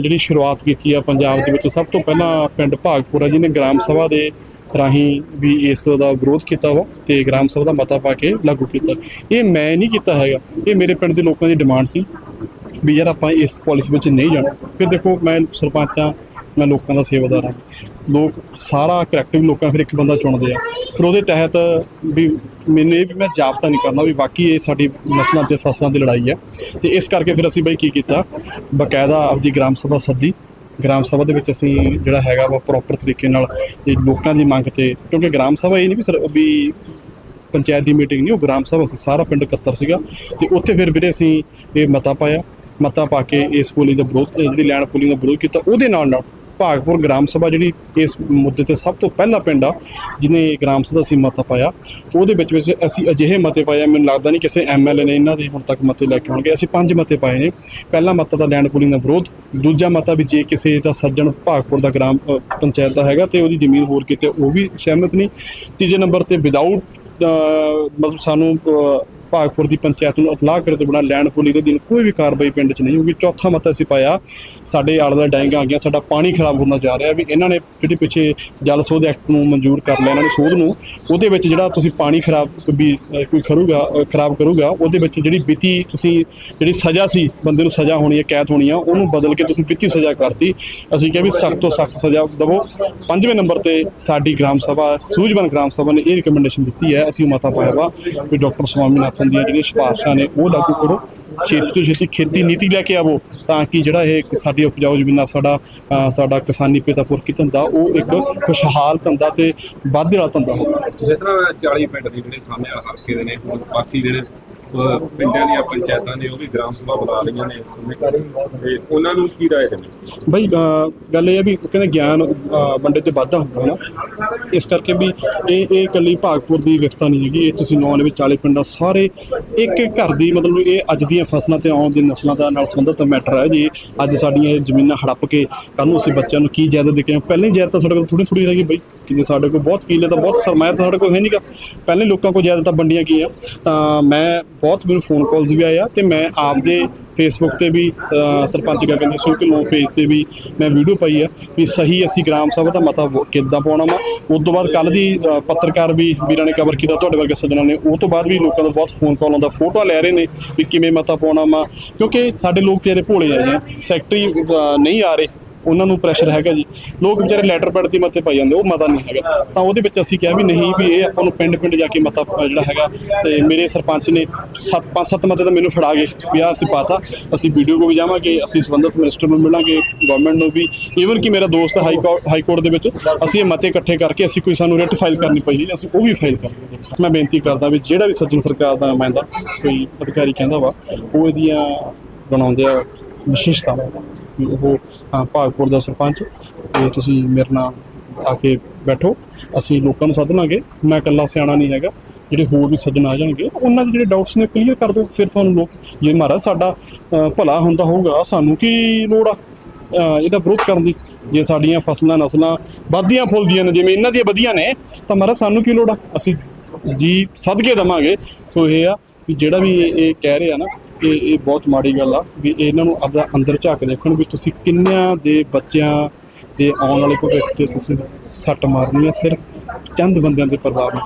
ਜਿਹੜੀ ਸ਼ੁਰੂਆਤ ਕੀਤੀ ਆ ਪੰਜਾਬ ਦੇ ਵਿੱਚ, ਸਭ ਤੋਂ ਪਹਿਲਾਂ ਪਿੰਡ ਭਾਗਪੁਰਾ ਜੀ ਨੇ ਗ੍ਰਾਮ ਸਭਾ ਦੇ ਰਾਹੀਂ ਵੀ ਇਸ ਦਾ ਵਿਰੋਧ ਕੀਤਾ ਵਾ ਤੇ ਗ੍ਰਾਮ ਸਭਾ ਦਾ ਮਤਾ ਪਾ ਕੇ ਲਾਗੂ ਕੀਤਾ। ਇਹ ਮੈਂ ਨਹੀਂ ਕੀਤਾ ਹੈਗਾ। ਇਹ ਮੇਰੇ ਪਿੰਡ ਦੇ ਲੋਕਾਂ ਦੀ ਡਿਮਾਂਡ ਸੀ ਵੀ ਯਾਰ ਆਪਾਂ ਇਸ ਪਾਲਿਸੀ ਵਿੱਚ ਨਹੀਂ ਜਾਣਾ। ਫਿਰ ਦੇਖੋ, ਮੈਂ ਸਰਪੰਚਾਂ ਮੈਂ ਲੋਕਾਂ ਦਾ ਸੇਵਾਦਾਰ ਹਾਂ। ਲੋਕ ਸਾਰਾ ਕਰੈਕਟਿਵ ਲੋਕਾਂ ਫਿਰ ਇੱਕ ਬੰਦਾ ਚੁਣਦੇ ਆ। ਫਿਰ ਉਹਦੇ ਤਹਿਤ ਵੀ ਮੈਨੂੰ ਇਹ ਵੀ ਮੈਂ ਜਾਬਤਾ ਨਹੀਂ ਕਰਨਾ ਵੀ ਵਾਕਈ ਇਹ ਸਾਡੀ ਨਸਲਾਂ ਤੇ ਫਸਲਾਂ ਦੀ ਲੜਾਈ ਹੈ ਤੇ ਇਸ ਕਰਕੇ ਫਿਰ ਅਸੀਂ ਬਈ ਕੀ ਕੀਤਾ? ਬਕਾਇਦਾ ਆਪਦੀ ਗ੍ਰਾਮ ਸਭਾ ਸੱਦੀ। ਗ੍ਰਾਮ ਸਭਾ ਦੇ ਵਿੱਚ ਅਸੀਂ ਜਿਹੜਾ ਹੈਗਾ ਵਾ ਪ੍ਰੋਪਰ ਤਰੀਕੇ ਨਾਲ ਇਹ ਲੋਕਾਂ ਦੀ ਮੰਗ ਤੇ ਕਿਉਂਕਿ ਗ੍ਰਾਮ ਸਭਾ ਇਹ ਨਹੀਂ ਵੀ ਸਰ ਵੀ ਪੰਚਾਇਤ ਦੀ ਮੀਟਿੰਗ ਨਹੀਂ, ਉਹ ਗ੍ਰਾਮ ਸਭਾ ਸੀ, ਸਾਰਾ ਪਿੰਡ ਇਕੱਤਰ ਸੀਗਾ। ਤੇ ਉੱਥੇ ਫਿਰ ਵੀਰੇ ਅਸੀਂ ਇਹ ਮਤਾ ਪਾਇਆ। ਮਤਾ ਪਾ ਕੇ ਇਸ ਪੋਲੀ ਦਾ ਵਿਰੋਧ, ਜਿਹੜੀ ਲੈਂਡ ਪੋਲਿੰਗ ਦਾ ਵਿਰੋਧ ਕੀਤਾ, ਉਹਦੇ ਨਾਲ ਨਾਲ ਭਾਗਪੁਰ ਗ੍ਰਾਮ ਸਭਾ ਜਿਹੜੀ ਇਸ ਮੁੱਦੇ ਤੇ ਸਭ ਤੋਂ ਪਹਿਲਾ ਪਿੰਡ ਆ, ਜਿਹਨੇ ਗ੍ਰਾਮ ਸਭਾ ਸੀ ਮਤਾ ਪਾਇਆ, ਉਹਦੇ ਵਿੱਚ ਵਿੱਚ ਅਸੀਂ ਅਜਿਹੇ ਮਤੇ ਪਾਏ ਮੈਨੂੰ ਲੱਗਦਾ ਨਹੀਂ ਕਿਸੇ ਐਮਐਲਏ ਨੇ ਇਹਨਾਂ ਦੇ ਹੁਣ ਤੱਕ ਮਤੇ ਲੈ ਕੇ ਆਉਣਗੇ। ਅਸੀਂ ਪੰਜ ਮਤੇ ਪਾਏ ਨੇ। ਪਹਿਲਾ ਮਤਾ ਦਾ ਲੈਂਡ ਪੂਲਿੰਗ ਦਾ ਵਿਰੋਧ, ਦੂਜਾ ਮਤਾ ਵੀ ਜੇ ਕਿਸੇ ਦਾ ਸੱਜਣ ਭਾਗਪੁਰ ਦਾ ਗ੍ਰਾਮ ਪੰਚਾਇਤ ਦਾ ਹੈਗਾ ਤੇ ਉਹਦੀ ਜ਼ਮੀਨ ਹੋਰ ਕਿਤੇ, ਉਹ ਵੀ ਸਹਿਮਤ ਨਹੀਂ। ਤੀਜੇ ਨੰਬਰ ਤੇ ਵਿਦਆਊਟ ਮਤਲਬ ਸਾਨੂੰ ਭਾਗਪੁਰ ਦੀ ਪੰਚਾਇਤ ਨੂੰ ਇਤਲਾਹ ਕਰੇ ਤੋਂ ਬਿਨਾਂ ਲੈਂਡ ਪੋਲੀ ਦੇ ਦਿਨ ਕੋਈ ਵੀ ਕਾਰਵਾਈ ਪਿੰਡ 'ਚ ਨਹੀਂ ਹੋਊਗੀ। ਚੌਥਾ ਮਤਾ ਅਸੀਂ ਪਾਇਆ ਸਾਡੇ ਆਲੇ ਦਾ ਡਾਇੰਗਾ ਆ ਗਿਆ ਸਾਡਾ ਪਾਣੀ ਖਰਾਬ ਹੁੰਦਾ ਜਾ ਰਿਹਾ ਵੀ ਇਹਨਾਂ ਨੇ ਜਿਹੜੇ ਪਿੱਛੇ ਜਲ ਸੋਧ ਐਕਟ ਨੂੰ ਮਨਜ਼ੂਰ ਕਰ ਲਿਆ ਇਹਨਾਂ ਨੇ ਸੋਧ ਨੂੰ ਉਹਦੇ ਵਿੱਚ ਜਿਹੜਾ ਤੁਸੀਂ ਪਾਣੀ ਖਰਾਬ ਵੀ ਅ, ਕੋਈ ਕਰੂਗਾ ਖਰਾਬ ਕਰੂਗਾ ਉਹਦੇ ਵਿੱਚ ਜਿਹੜੀ ਬਿਤੀ ਤੁਸੀਂ ਜਿਹੜੀ ਸਜ਼ਾ ਸੀ ਬੰਦੇ ਨੂੰ ਸਜ਼ਾ ਹੋਣੀ ਹੈ ਕੈਦ ਹੋਣੀ ਆ ਉਹਨੂੰ ਬਦਲ ਕੇ ਤੁਸੀਂ ਬਿਤੀ ਸਜ਼ਾ ਕਰਤੀ। ਅਸੀਂ ਕਿਹਾ ਵੀ ਸਖਤ ਤੋਂ ਸਖਤ ਸਜ਼ਾ ਦਵੋ। ਪੰਜਵੇਂ ਨੰਬਰ ਤੇ ਸਾਡੀ ਗ੍ਰਾਮ ਸਭਾ ਸੂਝਵਾਨ ਗ੍ਰਾਮ ਸਭਾ ਨੇ ਇਹ ਰਿਕਮੈਂਡੇਸ਼ਨ ਦਿੱਤੀ ਹੈ ਅਸੀਂ ਉਹ ਮਤਾ ਪਾਇਆ ਵਾ ਵੀ ਡਾਕਟਰ ਸਵਾਮੀਨਾਥਨ ਦੀਆਂ ਜਿਹੜੀਆਂ ਸਿਫਾਰਸ਼ਾਂ ਨੇ, ਉਹ ਲਾਗੂ ਕਰੋ। ਛੇਤੀ ਤੋਂ ਛੇਤੀ ਖੇਤੀ ਨੀਤੀ ਲੈ ਕੇ ਆਵੋ, ਤਾਂ ਕਿ ਜਿਹੜਾ ਇਹ ਸਾਡੀ ਉਪਜਾਊ ਜ਼ਮੀਨਾਂ, ਸਾਡਾ ਸਾਡਾ ਕਿਸਾਨੀ ਪੇਤਾ ਪੁਰਖੀ ਧੰਦਾ, ਉਹ ਇੱਕ ਖੁਸ਼ਹਾਲ ਧੰਦਾ ਤੇ ਵਾਧੇ ਵਾਲਾ ਧੰਦਾ ਹੋਵੇ। ਜਿਸ ਤਰ੍ਹਾਂ 40 ਪਿੰਡ ਦੇ ਜਿਹੜੇ ਸਾਹਮਣੇ ਹਲਕੇ ਦੇ ਨੇ ਬਾਕੀ ਜਿਹੜੇ ਪਿੰਡਾਂ ਦੀਆਂ ਪੰਚਾਇਤਾਂ ਨੇ ਉਹ ਵੀ ਗ੍ਰਾਮ ਸਭਾ ਬੁਲਾ ਰਹੀਆਂ ਨੇ ਇਸ ਸਮੇਂ। ਤੇ ਉਹਨਾਂ ਨੂੰ ਕੀ ਰਾਏ ਦੇਣੀ? ਬਈ ਅ, ਗੱਲ ਇਹ ਹੈ ਵੀ ਕਹਿੰਦੇ ਗਿਆਨ ਅ, ਵੰਡੇ ਤੇ ਵਾਧਾ ਹੁੰਦਾ ਨਾ ਇਸ ਕਰਕੇ ਵੀ ਇਹ ਇਹ ਇਕੱਲੀ ਭਾਗਪੁਰ ਦੀ ਵਿਵਸਥਾ ਨਹੀਂ ਹੈਗੀ। ਇਹ ਤੁਸੀਂ ਨੌਂ ਦੇ ਵਿੱਚ 40 ਪਿੰਡਾਂ ਸਾਰੇ ਇੱਕ ਇੱਕ ਘਰ ਦੀ ਮਤਲਬ ਇਹ ਅੱਜ ਦੀਆਂ ਫਸਲਾਂ ਤੇ ਆਉਣ ਦੀਆਂ ਨਸਲਾਂ ਦਾ ਨਾਲ ਸੰਬੰਧਿਤ ਮੈਟਰ ਹੈ। ਜੀ ਅੱਜ ਸਾਡੀਆਂ ਇਹ ਜ਼ਮੀਨਾਂ ਹੜੱਪ ਕੇ ਕੱਲ ਨੂੰ ਅਸੀਂ ਬੱਚਿਆਂ ਨੂੰ ਕੀ ਜਾਇਦਾਦ ਦੇ ਕੇ ਪਹਿਲਾਂ ਹੀ ਜਾਇਦਾਦ ਤਾਂ ਸਾਡੇ ਕੋਲ ਥੋੜੀ ਥੋੜੀ ਰਹਿ ਗਈ ਬਈ ਕਿਤੇ ਸਾਡੇ ਕੋਲ ਬਹੁਤ ਕੀਲੇ ਤਾਂ ਬਹੁਤ ਸਰਮਾਇਆ ਤਾਂ ਸਾਡੇ ਕੋਲ ਹੈ ਨਹੀਂਗਾ ਪਹਿਲੇ ਲੋਕਾਂ ਕੋਲ ਜਾਇਦਾਦਾਂ ਵੰਡੀਆਂ ਕੀ ਆ ਤਾਂ ਮੈਂ ਬਹੁਤ ਮੈਨੂੰ ਫੋਨ ਕਾਲਸ ਵੀ ਆਏ ਆ ਤੇ ਮੈਂ ਆਪਦੇ ਫੇਸਬੁੱਕ ਤੇ ਵੀ ਅ, ਸਰਪੰਚ ਗਗਨ ਸਿੰਘ ਢਿੱਲੋਂ ਪੇਜ ਤੇ ਵੀ ਮੈਂ ਵੀਡੀਓ ਪਾਈ ਆ ਵੀ ਸਹੀ ਅਸੀਂ ਗ੍ਰਾਮ ਸਭਾ ਦਾ ਮਤਾ ਕਿੱਦਾਂ ਪਾਉਣਾ ਵਾ। ਉਸ ਤੋਂ ਬਾਅਦ ਕੱਲ ਦੀ ਪੱਤਰਕਾਰ ਵੀ ਵੀਰਾਂ ਨੇ ਕਵਰ ਕੀਤਾ ਤੁਹਾਡੇ ਵਰਗੇ ਸੱਜਣਾਂ ਨੇ। ਉਹ ਤੋਂ ਬਾਅਦ ਵੀ ਲੋਕਾਂ ਦਾ ਬਹੁਤ ਫੋਨ ਕਾਲ ਆਉਂਦਾ ਫੋਟੋਆਂ ਲੈ ਰਹੇ ਨੇ ਵੀ ਕਿਵੇਂ ਮਤਾ ਪਾਉਣਾ ਵਾ। ਕਿਉਂਕਿ ਸਾਡੇ ਲੋਕ ਜਿਹੜੇ ਭੋਲੇ ਆ ਜੀ ਸੈਕਟਰੀ ਨਹੀਂ ਆ ਰਹੇ। ਉਹਨਾਂ ਨੂੰ ਪ੍ਰੈਸ਼ਰ ਹੈਗਾ ਜੀ। ਲੋਕ ਵਿਚਾਰੇ ਲੈਟਰ ਪੈਡ ਤੇ ਮਤੇ ਪਾਈ ਜਾਂਦੇ, ਉਹ ਮਤਾ ਨਹੀਂ ਹੈਗਾ। ਤਾਂ ਉਹਦੇ ਵਿੱਚ ਅਸੀਂ ਕਿਹਾ ਵੀ ਨਹੀਂ ਵੀ ਇਹ ਆਪਾਂ ਨੂੰ ਪਿੰਡ ਪਿੰਡ ਜਾ ਕੇ ਮਤਾ ਜਿਹੜਾ ਹੈਗਾ, ਤੇ ਮੇਰੇ ਸਰਪੰਚ ਨੇ ਸੱਤ, ਪੰਜ, ਸੱਤ ਮਤੇ ਤਾਂ ਮੈਨੂੰ ਫੜਾ ਗਏ ਵੀ ਆਹ ਅਸੀਂ ਪਾਤਾ। ਅਸੀਂ ਵੀਡੀਓ ਕੋ ਵੀ ਜਾਵਾਂਗੇ, ਅਸੀਂ ਸੰਬੰਧਿਤ ਮਿਨਿਸਟਰ ਨੂੰ ਮਿਲਾਂਗੇ ਗਵਰਨਮੈਂਟ ਨੂੰ ਵੀ। ਈਵਨ ਕਿ ਮੇਰਾ ਦੋਸਤ ਹਾਈ ਕੋਰਟ ਹਾਈ ਕੋਰਟ ਦੇ ਵਿੱਚ, ਅਸੀਂ ਇਹ ਮਤੇ ਇਕੱਠੇ ਕਰਕੇ ਅਸੀਂ ਕੋਈ ਸਾਨੂੰ ਰਿਟ ਫਾਈਲ ਕਰਨੀ ਪਈ ਅਸੀਂ ਉਹ ਵੀ ਫਾਈਲ ਕਰਾਂਗੇ ਮੈਂ ਬੇਨਤੀ ਕਰਦਾ ਵੀ ਜਿਹੜਾ ਵੀ ਸੱਜਣ ਸਰਕਾਰ ਦਾ ਨੁਮਾਇੰਦਾ, ਕੋਈ ਅਧਿਕਾਰੀ ਕਹਿੰਦਾ ਵਾ, ਉਹ ਇਹਦੀਆਂ ਬਣਾਉਂਦੇ ਆ ਵਿਸ਼ੇਸ਼ਤਾਵਾਂ ਵੀ ਉਹ ਭਾਗਪੁਰ ਦਾ ਸਰਪੰਚ ਤੇ ਤੁਸੀਂ ਮੇਰੇ ਨਾਲ ਆ ਕੇ ਬੈਠੋ। ਅਸੀਂ ਲੋਕਾਂ ਨੂੰ ਸੱਦ ਲਾਂਗੇ ਮੈਂ ਇਕੱਲਾ ਸਿਆਣਾ ਨਹੀਂ ਹੈਗਾ। ਜਿਹੜੇ ਹੋਰ ਵੀ ਸੱਜਣ ਆ ਜਾਣਗੇ, ਉਹਨਾਂ ਦੇ ਜਿਹੜੇ ਡਾਊਟਸ ਨੇ ਕਲੀਅਰ ਕਰ ਦਿਓ, ਫਿਰ ਤੁਹਾਨੂੰ ਲੋਕ, ਜੇ ਮਹਾਰਾਜ ਸਾਡਾ ਭਲਾ ਹੁੰਦਾ ਹੋਊਗਾ, ਸਾਨੂੰ ਕੀ ਲੋੜ ਆ ਇਹਦਾ ਵਿਰੋਧ ਕਰਨ ਦੀ? ਜੇ ਸਾਡੀਆਂ ਫਸਲਾਂ, ਨਸਲਾਂ ਵੱਧਦੀਆਂ ਫੁੱਲਦੀਆਂ ਨੇ, ਜਿਵੇਂ ਇਹਨਾਂ ਦੀਆਂ ਵਧੀਆਂ ਨੇ, ਤਾਂ ਮਹਾਰਾਜ ਸਾਨੂੰ ਕੀ ਲੋੜ ਆ? ਅਸੀਂ ਜੀ ਸਦਕੇ ਦਵਾਂਗੇ। ਸੋ ਇਹ ਆ ਵੀ ਜਿਹੜਾ ਵੀ ਇਹ ਕਹਿ ਰਿਹਾ ਨਾ ਇਹ ਇਹ ਬਹੁਤ ਮਾੜੀ ਗੱਲ ਆ ਵੀ ਇਹਨਾਂ ਨੂੰ ਆਪਦਾ ਅੰਦਰ ਝਾਕ ਦੇਖਣ ਵੀ ਤੁਸੀਂ ਕਿੰਨਿਆਂ ਦੇ ਬੱਚਿਆਂ ਦੇ ਆਉਣ ਵਾਲੇ ਭਵਿੱਖ ਤੇ ਤੁਸੀਂ ਸੱਟ ਮਾਰਨੀ ਆ, ਸਿਰਫ ਚੰਦ ਬੰਦਿਆਂ ਦੇ ਪਰਿਵਾਰ ਨੂੰ